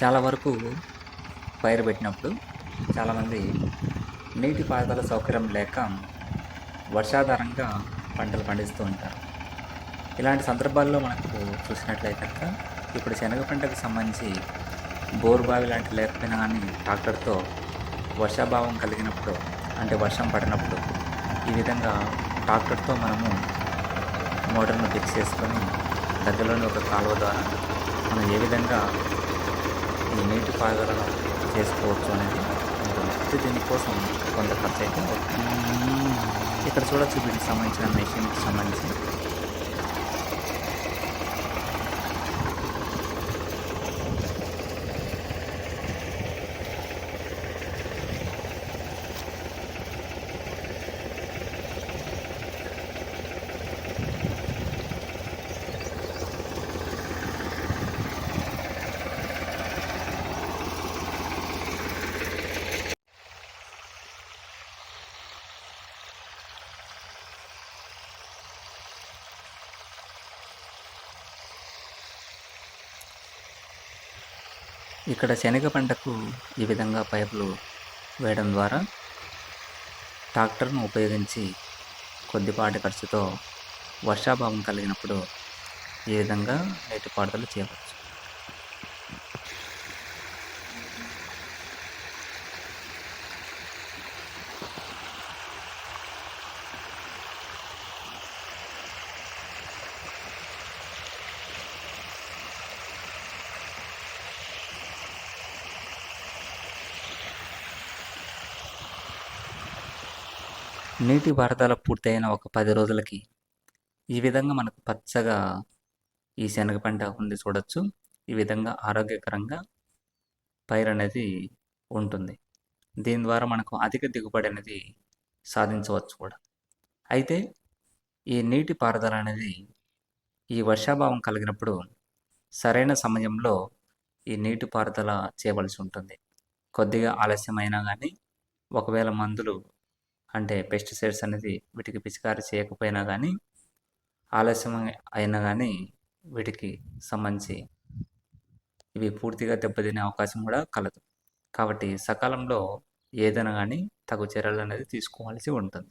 చాలా వరకు పైరు పెట్టినప్పుడు చాలామంది నీటి పారుదల సౌకర్యం లేక వర్షాధారంగా పంటలు పండిస్తూ ఉంటారు. ఇలాంటి సందర్భాల్లో మనకు చూసినట్లయితే ఇప్పుడు శనగ పంటకు సంబంధించి బోరు బావి లాంటి లేకపోయినా కానీ ట్రాక్టర్తో వర్షాభావం కలిగినప్పుడు అంటే వర్షం పడినప్పుడు ఈ విధంగా ట్రాక్టర్తో మనము మోటార్ను ఫిక్స్ చేసుకొని దగ్గరలోని ఒక కాలువ ద్వారా మనం ఏ విధంగా నీటి పారుదలను చేసుకోవచ్చు అనేది ఉంటుంది. దీనికోసం కొంత ఖర్చు అయితే ఇక్కడ చూడొచ్చు వీటికి సంబంధించిన మెషిన్కి సంబంధించి. ఇక్కడ శనగ పంటకు ఈ విధంగా పైపులు వేయడం ద్వారా ట్రాక్టర్ను ఉపయోగించి కొద్దిపాటి ఖర్చుతో వర్షాభావం కలిగినప్పుడు ఈ విధంగా నీటిపారుదల చేయవచ్చు. నీటి పారుదల పూర్తయిన ఒక పది రోజులకి ఈ విధంగా మనకు పచ్చగా ఈ శనగ పంట ఉంది చూడొచ్చు. ఈ విధంగా ఆరోగ్యకరంగా పైరు అనేది ఉంటుంది. దీని ద్వారా మనకు అధిక దిగుబడి అనేది సాధించవచ్చు కూడా. అయితే ఈ నీటి పారుదల అనేది ఈ వర్షాభావం కలిగినప్పుడు సరైన సమయంలో ఈ నీటి పారుదల చేయవలసి ఉంటుంది. కొద్దిగా ఆలస్యమైనా కానీ ఒకవేళ మందులు అంటే పెస్టిసైడ్స్ అనేది వీటికి పిచికారి చేయకపోయినా కానీ ఆలస్యం అయినా కానీ వీటికి సంబంధించి ఇవి పూర్తిగా దెబ్బతినే అవకాశం కూడా కలదు. కాబట్టి సకాలంలో ఏదైనా కానీ తగు చర్యలు అనేది తీసుకోవాల్సి ఉంటుంది.